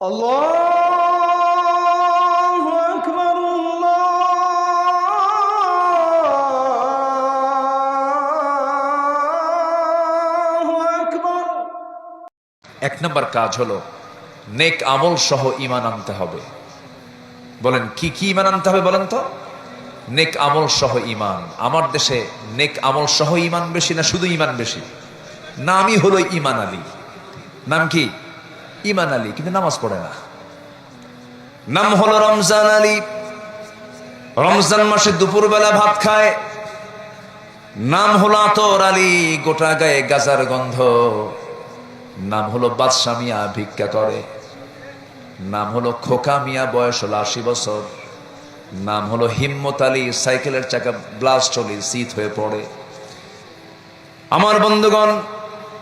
الله أكبر الله أكبر এক নম্বর কাজ হলো নেক আমল সহ ইমান আনতে হবে বলেন কি কি ইমান আনতে হবে বলেন তো নেক আমল সহ ইমান আমার দেশে নেক আমল সহ ইমান বেশি না শুধু ইমান বেশি নামই হলো ইমান আলী নাম কি ইমান আলী কিন্তু নামাজ পড়ে না। নাম হলো রমজান আলী। রমজান মাসে দুপুরবেলা ভাত খায়। নাম হলো আতর আলী গোটা গায়ে গাজার গন্ধ। নাম হলো বাদশা মিয়া ভিক্ষা করে। নাম হলো খোকা মিয়া বয়স হলো আশি বছর। নাম হলো হিম্মত আলী সাইকেলের চাকা ব্লাস্ট হলে শীত হয়ে পড়ে। আমার বন্ধুগণ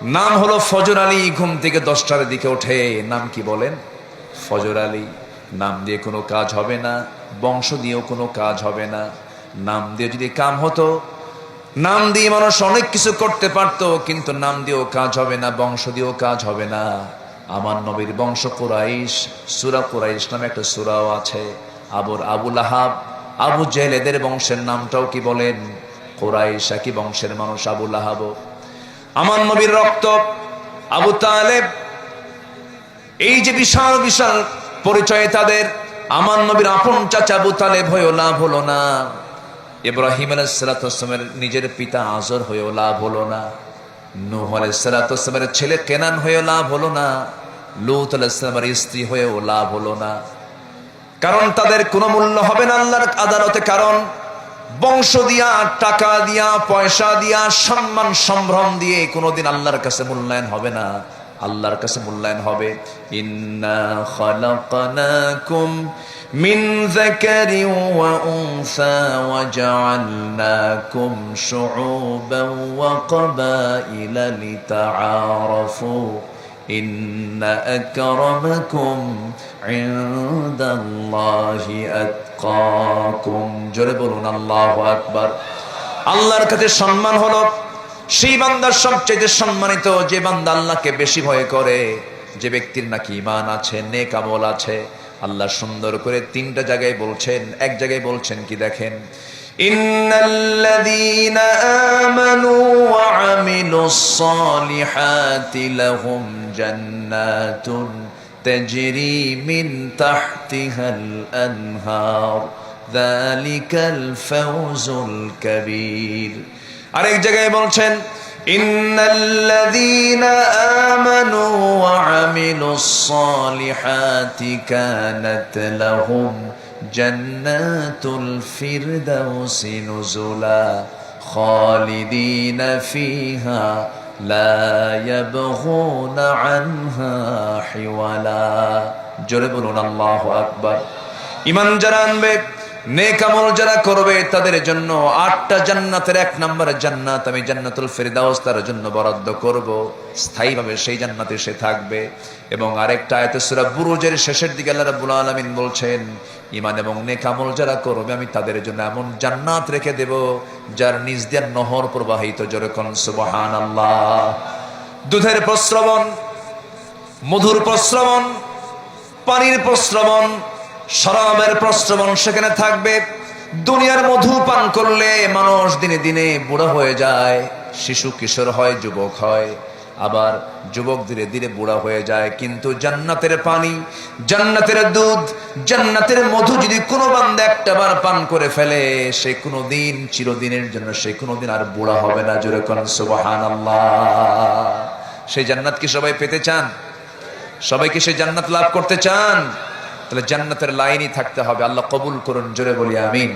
নাম হলো ফজর আলী। ঘুম থেকে দশটার দিকে ওঠে। নাম কি বলেন? ফজর আলী। নাম দিয়ে কোনো কাজ হবে না। বংশ দিয়েও কোনো কাজ হবে না। নাম দিয়ে যদি কাম হতো, নাম দিয়ে মানুষ অনেক কিছু করতে পারতো, কিন্তু নাম দিয়েও কাজ হবে না, বংশ দিয়েও কাজ হবে না। আমার নবীর বংশ কোরাইশ, সুরা কোরাইশ নামে একটা সুরাও আছে। আবুর আবুল আহাব আবু জেহেল এদের বংশের নামটাও কি বলেন? কোরাইশ একই বংশের মানুষ আবুল আহাব আমার নবীর রক্ত, আবু তালেব, এই যে বিশাল বিশাল পরিচয় তাদের, আমার নবীর আপন চাচা আবু তালেব হয়েও লাভ হলো না। ইব্রাহিম আলাইসালামের নিজের পিতা আজর হয়েও লাভ হলো না। নূহ আলাইসালামের ছেলে কেনান হয়েও লাভ হলো না। লুত আলাইসালামের স্ত্রী হয়েও লাভ হলো না। কারণ তাদের কোনো মূল্য হবে না আল্লাহর আদালতে। কারণ বংশ দিয়া, টাকা দিয়া, পয়সা দিয়া, সম্মান, সম্ভ্রম দিয়ে কোনোদিন আল্লাহর কাছে মূল্যায়ন হবে না। আল্লাহর কাছে মূল্যায়ন হবে। ইন্না খালাকনাকুম ইনদাল্লাহি আতকাকুম জোরে বলুন, আল্লাহু আকবার। আল্লাহর কাছে সম্মান হলো সেই বান্দার সবচেয়ে সম্মানিত, যে বান্দা আল্লাহকে বেশি ভয় করে, যে ব্যক্তির নাকি ইমান আছে, নেক আমল আছে। আল্লাহ সুন্দর করে তিনটা জায়গায় বলছেন, এক জায়গায় বলছেন কি দেখেন? ইন্নাল্লাযীনা আমানু ওয়া আমিলুস সালিহাতি লাহুম জান্নাতুন তাজরি মিন তাহতিহাল আনহার। যালিকাল ফাওজুল কাবীর। আরেক জায়গায় বলছেন ইন্নাল্লাযীনা আমানু ওয়া আমিলুস সালিহাতি কানাত লাহুম জান্নাতুল ফিরদাউসি নুজুলা খালিদিনা ফিহা লা ইয়াবগুনা আনহা হিওয়ালা। জোরে বলুন, আল্লাহু আকবার। ইমান যারা আনবে নেক যারা করবে, তাদের জন্য আটটা জান্নাতের এক নম্বর জান্নাত আমি জান্নাতুল ফেরদাউস তার জন্য বরাদ্দ করব। স্থায়ীভাবে সেই জান্নাতে সে থাকবে। এবং আরেকটা আয়াতে সূরা বুরুজের শেষের দিকে আল্লাহ রাব্বুল আলামিন বলছেন ইমান এবং নেক আমল যারা করবে, আমি তাদের জন্য এমন জান্নাত রেখে দেব, যার নিজ দিয়ে নহর প্রবাহিত জোরে কোন সুবহানাল্লাহ। দুধের প্রস্রবণ, মধুর প্রশ্রবণ পানির প্রস্রবণ শরাবের প্রস্রবণ সেখানে থাকবে। দুনিয়ার মধু পান করলে মানুষ দিনে দিনে বুড়া হয়ে যায়, শিশু কিশোর হয়, যুবক হয়। আবার যুবক ধীরে ধীরে বুড়া হয়ে যায়, কিন্তু জান্নাতের পানি, জান্নাতের দুধ, জান্নাতের মধু যদি কোনো বান্দা একটা বার পান করে ফেলে, সে কোনো দিন চিরদিনের জন্য, সে কোনো দিন আর বুড়া হবে না। জোরে কোন সেই জান্নাত কি সবাই পেতে চান? সবাই কি সেই জান্নাত লাভ করতে চান? তাহলে জান্নাতের লাইনই থাকতে হবে। আল্লাহ কবুল করুন জোরে বলি আমিন।